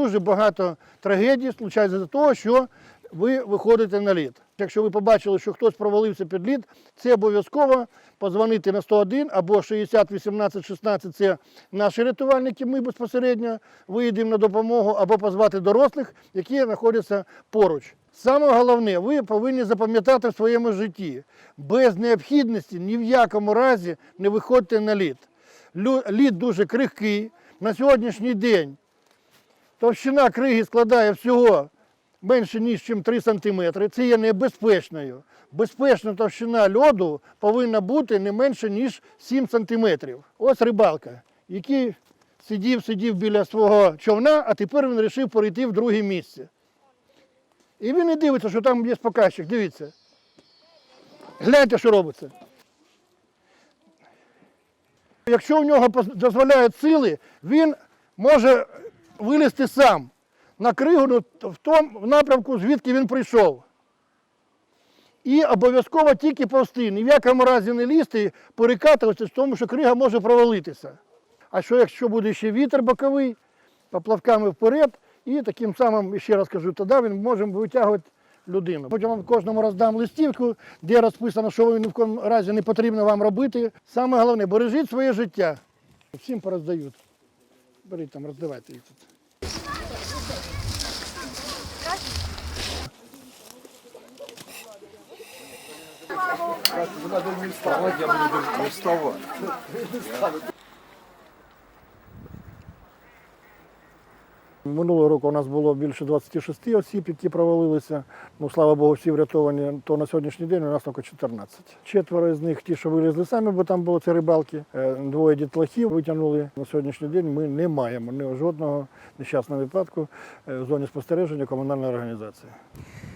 дуже багато трагедій случається за того, що ви виходите на лід. Якщо ви побачили, що хтось провалився під лід, це обов'язково позвонити на 101 або 60 18 16 – це наші рятувальники, ми безпосередньо виїдемо на допомогу, або позвати дорослих, які знаходяться поруч. Саме головне, ви повинні запам'ятати в своєму житті, без необхідності ні в якому разі не виходьте на лід. Лід дуже крихкий. На сьогоднішній день товщина криги складає всього менше, ніж чим 3 см. Це є небезпечною. Безпечна товщина льоду повинна бути не менше, ніж 7 см. Ось рибалка, який сидів, сидів біля свого човна, а тепер він вирішив перейти в друге місце. І він не дивиться, що там є показчик. Дивіться. Гляньте, що робиться. Якщо в нього дозволяють сили, він може вилізти сам на кригу ну, в тому напрямку, звідки він прийшов. І обов'язково тільки повсти. Ні в якому разі не лізти перекатуватися, тому що крига може провалитися. А що якщо буде ще вітер боковий, поплавками вперед, і таким самим, ще раз кажу, тоді він може витягувати людину. Потім вам кожному роздам листівку, де розписано, що в якому разі не потрібно вам робити. Саме головне, бережіть своє життя. Всім пороздають. Беріть там, роздавайте їх тут. Надо не вставать, я буду вставать. Минулого року у нас було більше 26 осіб, які провалилися. Ну, слава Богу, всі врятовані. То на сьогоднішній день у нас тільки 14. Четверо з них ті, що вилізли самі, бо там були ці рибалки. Е, Двоє дітлахів витягнули. На сьогоднішній день ми не маємо ні жодного нещасного випадку е, в зоні спостереження комунальної організації.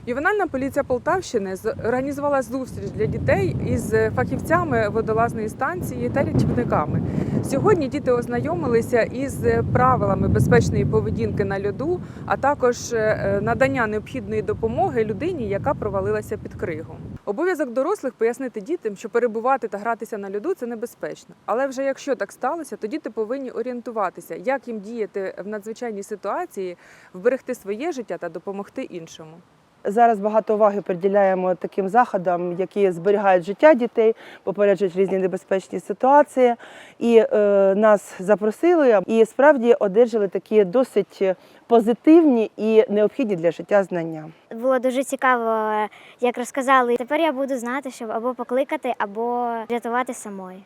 Ювенальна поліція Полтавщини організувала зустріч для дітей із фахівцями водолазної станції та рятівниками. Сьогодні діти ознайомилися із правилами безпечної поведінки на льоду, а також е, надання необхідної допомоги людині, яка провалилася під кригу. Обов'язок дорослих пояснити дітям, що перебувати та гратися на льоду це небезпечно. Але вже якщо так сталося, то діти повинні орієнтуватися, як їм діяти в надзвичайній ситуації, вберегти своє життя та допомогти іншому. Зараз багато уваги приділяємо таким заходам, які зберігають життя дітей, попереджують різні небезпечні ситуації. І е, нас запросили і справді одержали такі досить позитивні і необхідні для життя знання. Було дуже цікаво, як розказали. Тепер я буду знати, щоб або покликати, або рятувати самої.